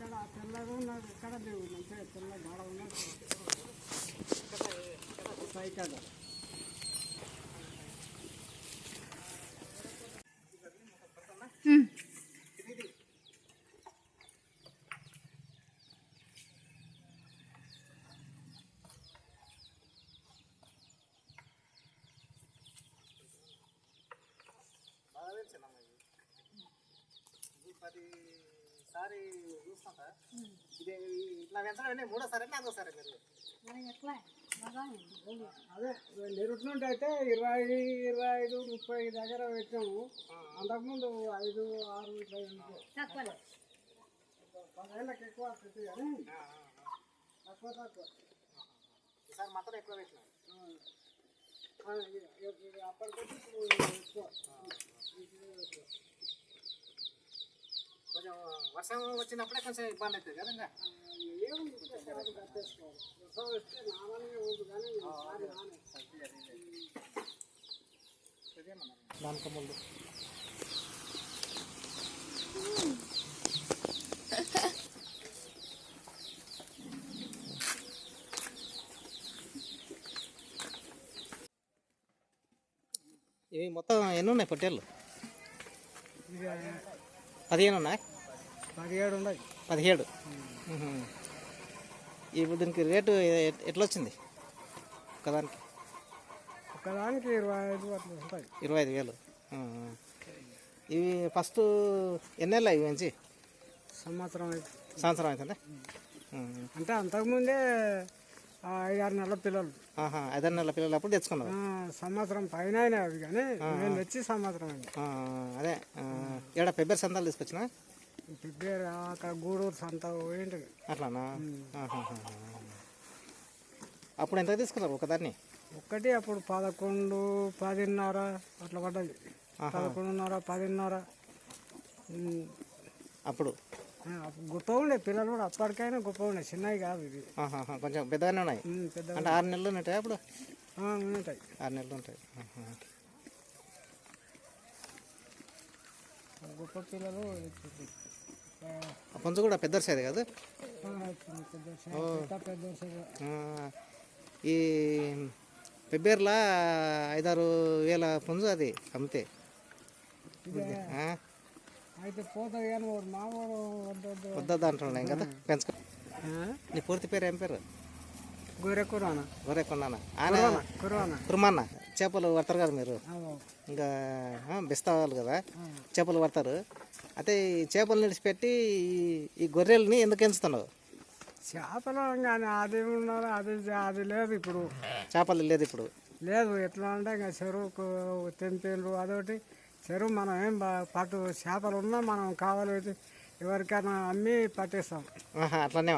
అక్కడ తెల్లగా ఉన్నది ఎక్కడ లేవు మంచిగా తెల్ల గాడ ఉన్నది పైకాడ సారి చూస్తాం సార్ ఇది ఇట్లా అంటే మూడోసారి నాలుగోసారి మీరు. అదే నిరుటి నుండి అయితే ఇరవై ఇరవై ఐదు ముప్పై దగ్గర పెట్టాము. అంతకుముందు ఐదు ఆరు ఇట్లా. పదేళ్ళకి ఎక్కువ కానీ తక్కువ తక్కువ. ఈసారి మొత్తం ఎక్కువ పెట్టినాం. అప్పటికొచ్చి ఎక్కువ. కొంచెం వర్షం వచ్చినప్పుడే కొంచెం ఇబ్బంది అవుతుంది కదా ఇంకా ఏముంది ఒకసారి కట్టేసుకోవాలి వర్షం వస్తే నాననే ఉంది కానీ ఈసారి నానే. దానికి ముందు ఇవి మొత్తం ఎన్ని ఉన్నాయి పొట్టేళ్ళు పదిహేను ఉన్నాయి పదిహేడు ఉన్నాయి. పదిహేడు. ఇప్పుడు దీనికి రేటు ఎట్లా వచ్చింది ఒకదానికి. ఒకదానికి ఇరవై ఐదు ఉంటాయి. ఇరవై ఐదు వేలు. ఇవి ఫస్ట్ ఎన్నెళ్ళు ఇవి మంచి సంవత్సరం అయితే సంవత్సరం అవుతుందా. అంటే అంతకుముందే ఆ, ఐదు ఆరు నెలల పిల్లలు. ఐదారు నెలల పిల్లలు అప్పుడు తెచ్చుకున్నారు సంవత్సరం పైన అవి కానీ నేను తెచ్చి సంవత్సరం అయింది. అదే. ఏడ పెబ్బరి సంతాలు తీసుకొచ్చిన? పేరు అక్కడ గూడూరు సంత ఏంటి అట్లానా. అప్పుడు ఎంత తీసుకున్నారు ఒకదాన్ని? ఒక్కటి అప్పుడు పదకొండు పదిన్నర అట్లా పడ్డది. పదకొండున్నర పదిన్నర. అప్పుడు? గొప్ప ఉండే పిల్లలు కూడా అప్పటికైనా గొప్ప ఉండే చిన్నవి కాదు ఇది. కొంచెం పెద్దగానే ఉన్నాయి. అంటే ఆరు నెలలు ఉంటాయి అప్పుడు? ఉంటాయి ఆరు నెలలు ఉంటాయి. గొప్ప పిల్లలు పుంజు కూడా పెద్ద సైజు కాదు ఈ పెబ్బేర్లా ఐదారు వేల పుంజు అది అమ్మితే? అయితే పోతుంది కానీ మామూలు వద్దు అంటున్నాయి కదా పెంచుకో? నీ పూర్తి పేరు ఏం పేరు? గొర్రె కురానా ఒరే కొన్నానా? కుర్మన్న చేపలు పడతారు కదా మీరు? ఇంకా ఆ, బిస్తావాలి కదా? చేపలు పడతారు అయితే ఈ చేపలు నిడిచిపెట్టి ఈ- ఈ గొర్రెల్ని ఎందుకు ఎంచుతున్నావు? చేపలు కానీ అది ఉన్నది? అది అది లేదు ఇప్పుడు. చేపలు లేదు ఇప్పుడు. లేదు ఎట్లా అంటే ఇంకా చెరువుకు తెంపేళ్ళు అదొకటి. చెరువు మనం ఏం పట్టు చేపలు ఉన్నా మనం కావాలి ఎవరికైనా అమ్మి పట్టేస్తాం. అట్లనే.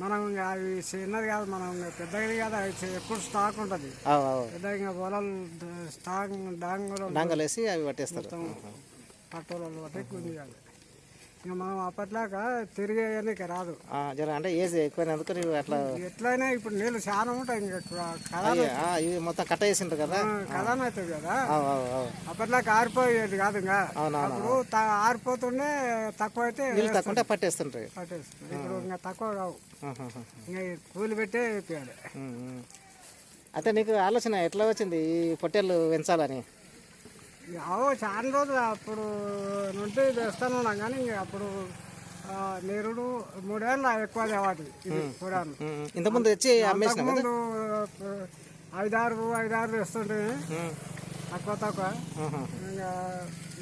మనం ఇంకా అవి చిన్నది కాదు మనం పెద్దది కాదు అవి ఎప్పుడు స్టాక్ ఉంటుంది. అవు అవు పెద్ద ఇంకా పొలాలు స్టాక్ డాంగులు డాంగలేసి అవి పట్టేస్తారు. పట్టోళ్ళు బట్టి కొన్ని కాదు. ఇంకా మనం అప్పట్లాగా తిరిగేయడానికి రాదు. జర అంటే ఏజ్ ఎక్కువైనందుకు నీవు అట్లా ఎట్లయినా ఇప్పుడు నీళ్ళు చాలా ఉంటాయి ఇంకా ఇవి మొత్తం కట్ట చేసిండ్రు కదా? కథన అవుతుంది కదా? అవు అవు అవు అప్పట్లో ఆరిపోయేది కాదు ఇంకా. అప్పుడు ఆరిపోతుండే తక్కువ అయితే నీళ్ళు తక్కువ పట్టేస్తుంటాయి పట్టేస్తుంది. ఇప్పుడు ఇంకా తక్కువ కావు. ఇంకా కూలి పెట్టే. అయితే నీకు ఆలోచన ఎట్లా వచ్చింది ఈ పొట్టేళ్ళు పెంచాలని? అవో చాలా రోజులు అప్పుడు నుండి తెస్తాను ఉన్నాం కానీ ఇంక అప్పుడు నేరుడు మూడేళ్ళ ఎక్కువ వాటి ఇది కూడా ఉమ్, ఇంతకుముందు అమ్మేసిన కదా? ముందు ఐదారు ఐదారు తెస్తుంటే తక్కువ తక్కువ. ఇంకా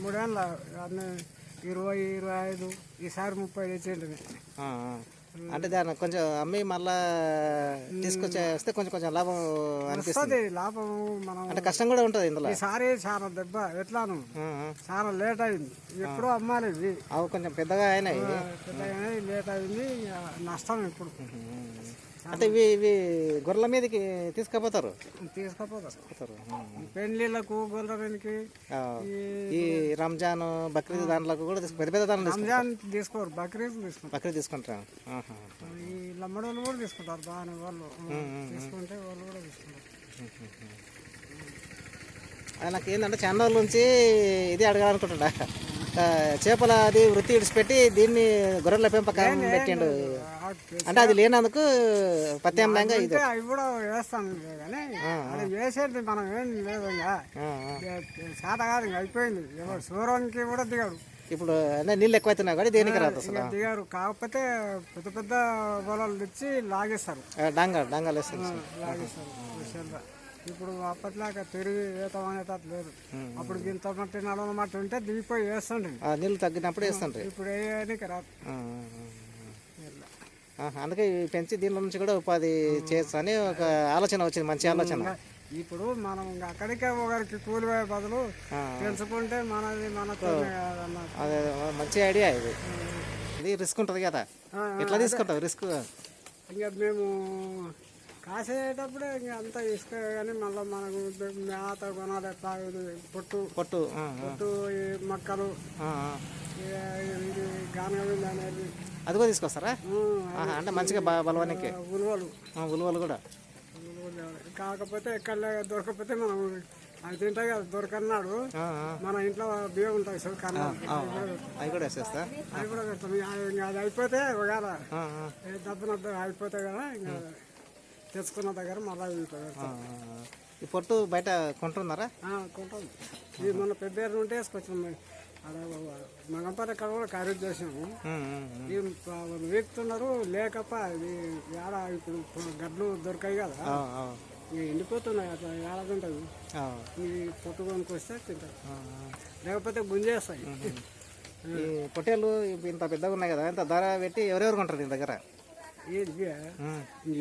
మూడేళ్ళ అన్నీ ఇరవై ఇరవై ఐదు ఈసారి ముప్పై ఆ. అంటే దాన్ని కొంచెం అమ్మి మళ్ళా తీసుకొచ్చి వస్తే కొంచెం కొంచెం లాభం అనిపిస్తుంది. లాభం మనం అంటే కష్టం కూడా ఉంటుంది ఇందులో. ఈసారి చాలా దెబ్బ ఎట్లాను. చాలా లేట్ అయింది. ఎప్పుడో అమ్మాలి అవి కొంచెం పెద్దగా అయినాయి. లేట్ అయింది నష్టం ఇప్పుడు. అంటే ఇవి ఇవి గొర్రెల మీదకి తీసుకుపోతారు? తీసుకపోతారు. పెళ్ళిళ్ళకు ఆ. ఈ రంజాన్ బక్రీద్ దాంట్లోకి కూడా పెద్ద పెద్ద దాంట్లో రంజాన్ తీసుకోరు బక్రీద్ తీసుకుంటారు బక్రీద్ తీసుకుంటారు. ఈ లమ్మడోళ్ళు కూడా తీసుకుంటారు బాగానే వాళ్ళు తీసుకుంటే వాళ్ళు కూడా తీసుకుంటారు. అది నాకు ఏంటంటే చాలా రోజుల నుంచి ఇది అడగాలనుకుంటున్నా. చేపల అది వృత్తి విడిచిపెట్టి దీన్ని గొర్రెల పెంపకం పెట్టిండు. అంటే అది లేనందుకు ప్రత్యామ్నాయంగా ఇది. అవి కూడా వేస్తాం కానీ అది వేసేది మనం ఏం లేదు. చేత కాదు అయిపోయింది. ఎవరు సూర్యానికి కూడా దిగారు. ఇప్పుడు అంటే నీళ్ళు ఎక్కువైతున్నాయి కానీ దేనికి రాదు అసలు? దిగారు. కాకపోతే పెద్ద పెద్ద పొలాలు తెచ్చి లాగేస్తారు. డాంగా డాంగాలు వేస్తుంది లాగేస్తారు. ఇప్పుడు అప్పట్లాగా తిరిగి ఈత అనేటట్టు లేదు. అప్పుడు ఇంత మట్టి నలభై మట్టి ఉంటే దిగిపోయి వేస్తుండే ఆ, నీళ్ళు తగ్గినప్పుడు వేస్తుంటాయి ఇప్పుడు వేయడానికి రాదు. అందుకే పెంచి దీనిలో నుంచి కూడా ఉపాధి చేయొచ్చు అని ఒక ఆలోచన వచ్చింది మంచి ఆలోచన. ఇప్పుడు మనం అక్కడికే ఒకరికి కూలి పోయే బదులు. పెంచుకుంటే మనది అన్న అదే మంచి ఐడియా ఇది. ఇది రిస్క్ ఉంటుంది కదా. ఎట్లా తీసుకుంటావు రిస్క్? ఇంకా మేము కాసేటప్పుడే ఇంకా అంతా ఇసుక కానీ మళ్ళీ మనకు మేత కొనాలి తాగుడు పొట్టు. పొట్టు పొట్టు మొక్కలు ఇది గానగవింద అనేది అది కూడా తీసుకొస్తారా? అంటే మంచిగా బలవానికి. ఉలువలు. కూడా. కాకపోతే ఎక్కడ దొరకకపోతే మనం అది తింటాయి కదా దొరకన్నాడు. మన ఇంట్లో బియ్యం ఉంటాయి సో కన్నా. అవి కూడా వేసేస్తా. అవి కూడా పెడతాం అది అయిపోతే ఒకవేళ దెబ్బన అయిపోతే కదా ఇంకా తెచ్చుకున్న దగ్గర మళ్ళీ. ఈ పొట్టు బయట కొంటున్నారా? కొంటాం. ఇది మన పెద్ద ఉంటే వేసుకొచ్చాం. ఆడ మగంపల్లి ఎక్కడ కూడా ఖరీదు చేసాము వీక్తున్నారు లేకప్ప ఏడ ఇప్పుడు గడ్లు దొరకాయి కదా. ఎండిపోతున్నాయి అట్లా ఏడ తింటుంది ఆ, ఇది పొట్టు కొనుక్కొస్తే తింటారు. లేకపోతే గుంజేస్తాయి. ఈ పొట్టేళ్ళు ఇవి ఇంత పెద్దగా ఉన్నాయి కదా ఇంత ధర పెట్టి ఎవరెవరు కొంటారు దీని దగ్గర?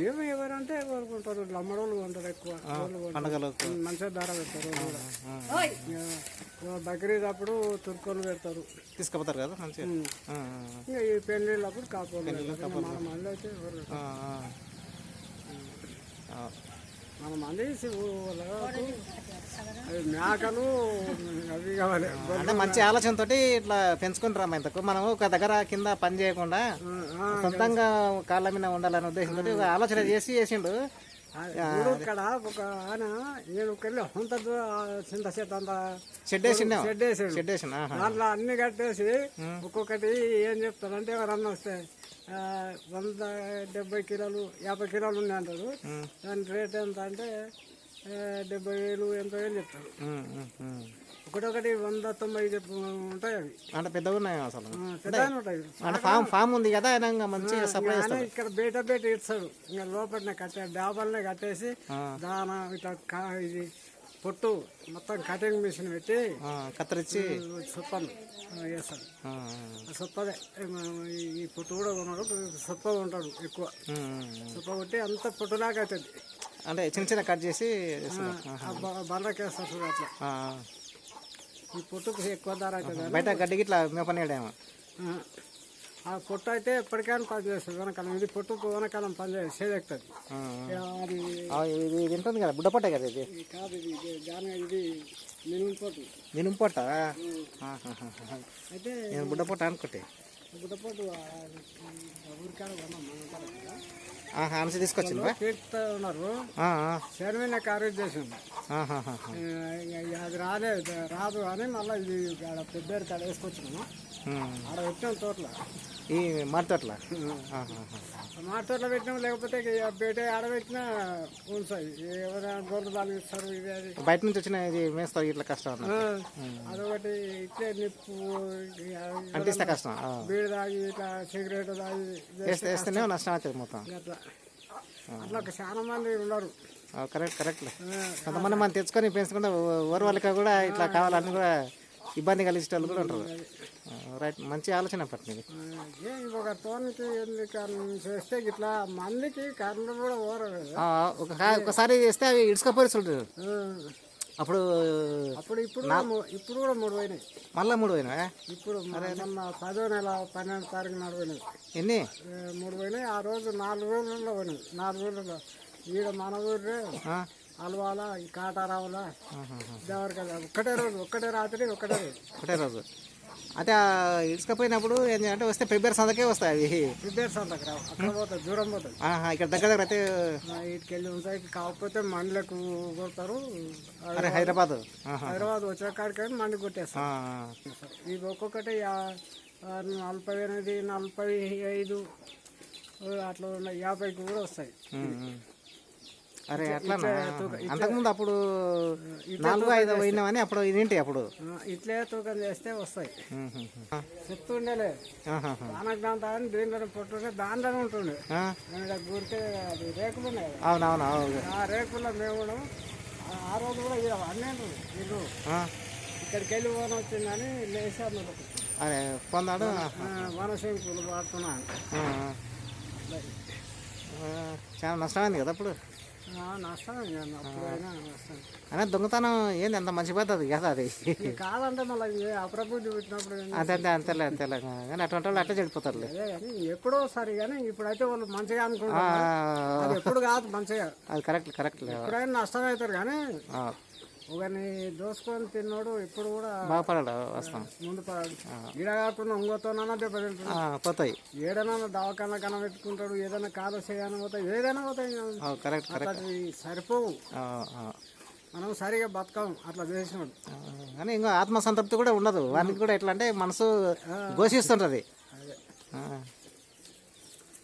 ఏమి ఎవరంటే ఎవరు కొంటారు లమ్మడోళ్ళు కొంటారు. ఎక్కువ మంచిగా ధర పెడతారు బక్రీద్ అప్పుడు తుర్కోలు పెడతారు. తీసుకుపోతారు కదా మంచిగా? ఈ పెళ్ళిళ్ళప్పుడు కాపోలు మంది అయితే. మన అవి మేకలు అవి కావాలి. అంటే మంచి ఆలోచనతోటి ఇట్లా పెంచుకుంటారా ఇంతకు. మనం ఒక దగ్గర కింద పని చేయకుండా సొంతంగా కాళ్ళ మీద ఉండాలనే ఉద్దేశంతో ఆలోచన చేసి చేసిండు. ఇక్కడ ఒక ఆయన నేను ఒకళ్ళు అంత చింత చెట్టు అంత షెడ్ వేసిండే షెడ్ వేసాడు. షెడ్ వేసిన ఆహా. దాంట్లో అన్ని కట్టేసి ఒక్కొక్కటి ఏం చెప్తారంటే ఎవరన్నా వస్తే ఆ, వంద డెబ్బై కిలోలు యాభై కిలోలు ఉన్నాయి అంటారు దాని రేట్ ఎంత అంటే డెబ్బై వేలు ఎంత వేలు చెప్తారు. ఒకటొకటి వంద తొంభై ఉంటాయి అవి. అంటే పెద్దగా ఉన్నాయి అసలు? పెద్దగానే ఉంటాయి. అంటే ఫామ్ ఫామ్ ఉంది కదా ఆయన మంచిగా సప్లై ఇక్కడ బయట బయట ఇస్తాడు. ఇంకా లోపలనే కట్టే డాబాలనే కట్టేసి. దాన ఇట్లా కా- ఇది పొట్టు మొత్తం కటింగ్ మిషన్ పెట్టి కత్తిరించి సొప్పను వేస్తాడు ఆ, సొప్పదే ఈ- పొట్టు కూడా ఉన్నాడు సొప్పగా ఉంటాడు ఎక్కువ. సొప్ప కొట్టి అంత పొట్టులాగా అవుతుంది అంటే చిన్న చిన్న కట్ చేసి వేస్తున్నారు. ఆ బ- బండకేస్తాడు చూడు అట్లా. ఈ పొట్టుకు ఎక్కువ ధర అవుతుంది. బయట గడ్డికి ఇట్లా మేపనేడేమో ఆ. పొట్టు అయితే ఎప్పటికైనా పని చేస్తుంది వెనకాలం ఇది పొట్టు వెనకాలం పని చేస్తుంది చేదెక్కుతుంది అది ఇది ఇది ఉంటుంది కదా బుడ్డ పొట్టే కదా ఇది? కాదు ఇది దాని ఇది మినుము పొట్టు. నేను పొట్ట? అయితే నేను బుడ్డ పొట్ట అనుకుంటే. గుడ్డపోటు ఊరికాడ అనసి తీసుకొచ్చిందా పీకుతా ఉన్నారు. చర్మీన ఖరీదు చేసింది. అది రాలేదు రాదు అని మళ్ళీ ఇది పెద్ద కాడ వేసుకొచ్చినాము. ఆడ పెట్టినాం తోటలో. ఈ మాడితోట్ల ఆహాహా. మా తోటలో పెట్టినాం లేకపోతే బయట ఆడ పెట్టినా ఉంచాయి ఎవరైనా గొర్రెలు దానికి ఇస్తారు ఇది అది. బయట నుంచి వచ్చిన ఇది మేస్తారు ఇట్లా కష్టం అదొకటి ఇట్లే నిప్పు అంటిస్తే కష్టం. బీడి తాగి ఇట్లా సిగరెట్ తాగి వేస్తే వేస్తేనే నష్టం అవుతుంది మొత్తం. అట్లా అట్లా ఒక చాలా మంది ఉన్నారు. కరెక్ట్ కరెక్ట్లే ఆ, కొంతమంది మనం తెచ్చుకొని పెంచుకుంటే ఓవర్ వాళ్ళకి కూడా ఇట్లా కావాలని కూడా ఇబ్బంది కలిగించే వాళ్ళు కూడా ఉంటారు. రైట్ మంచి ఆలోచన పట్టినది ఏ ఒక తోనికి చేస్తే ఇట్లా మందికి కరెంట్ కూడా ఒక ఒకసారి చేస్తే అవి ఆ, అప్పుడు అప్పుడు ఇప్పుడు ఇప్పుడు కూడా మూడు పోయినాయి. మళ్ళీ మూడు పోయినా ఇప్పుడు మొన్న పదో నెల పన్నెండు తారీఖు నాడు పోయినాయి. ఎన్ని? మూడు పోయినాయి. ఆ రోజు నాలుగు రోజుల్లో పోయినాయి. నాలుగు రోజుల్లో. ఈడ మన ఊరు? అలవాల ఈ కాటారావుల? ఆహాహా. దేవరకల్లి ఒక్కటే రోజు ఒక్కటే రాత్రి ఒక్కటే రోజు. ఒకటే రోజు. అయితే ఆ ఇసుకపోయినప్పుడు ఏం చేయాలంటే వస్తే ఫిబ్రవరి సందకే వస్తాయి అవి. సిద్ధేర్ సంతకు రావు అక్కడ పోతుంది దూరం పోతుంది ఆహా, ఇక్కడ దగ్గర దగ్గర అయితే ఇటుకెళ్ళి ఉంటాయి కాకపోతే మండలకు కొడతారు అరే హైదరాబాద్. ఆహా. హైదరాబాద్ వచ్చే కాడికి మండి కొట్టేస్తారు. ఆ, ఇవి ఒక్కొక్కటి యా- ఆ, నలభై ఎనిమిది నలభై ఐదు అట్లా ఉన్నాయి. యాభైకి కూడా వస్తాయి. ఉమ్, ఉమ్. అరే అట్లానా? అంతకుముందు అప్పుడు నాలుగు ఐదు పోయినామని అప్పుడు ఇదేంటి అప్పుడు? ఇట్లే తూకం చేస్తే వస్తాయి. చెప్తుండేలే. అని దీంట్లో పొట్టుంటే దాంట్లోనే ఉంటుండే. గురికే అది రేకులు ఉన్నాయి. అవునవును అవును. ఆ రేకుల్లో మేము కూడా ఆ- రోజు కూడా ఇది అన్నీ ఇల్లు. ఇక్కడికి వెళ్ళి పోన వచ్చిందని లేచి అన్నారు అరే పొందాడు? వనశంకులు వాడుతున్నాను. ఆ, ఆ, చాలా నష్టమైంది కదా అప్పుడు? అనే దొంగతనం ఏంది? అంత మంచి పద్ధతి కదా అది? కాదంటే మళ్ళీ చూపించినప్పుడు ఏంది? అంతే అంతే అంతేలే అంతేలే. కానీ అటువంటి వాళ్ళు అట్లా చెడిపోతారులే. ఎప్పుడో సరి కానీ ఇప్పుడైతే వాళ్ళు మంచిగా అనుకుంటారు ఎప్పుడు కాదు మంచిగా. అది కరెక్ట్ కరెక్ట్లే ఎప్పుడైనా నష్టం అవుతారు కానీ ఒకరిని దోసుకొని తిన్నోడు ఇప్పుడు కూడా బాగుపడాలి? వస్తాం. ముందు ఈడ కాకుండా ఇంకోతోనన్నా ఆ, పోతాయి. ఏడైనా దవాఖాన కన పెట్టుకుంటాడు ఏదైనా కాలు చేయని పోతాయి ఏదైనా పోతాయి. Correct correct. సరిపోవు. మనం సరిగా బతకం అట్లా చేసినాడు. కానీ ఇంకో ఆత్మసంతృప్తి కూడా ఉండదు. వానికి కూడా ఎట్లా అంటే మనసు ఘోషిస్తుంటుంది.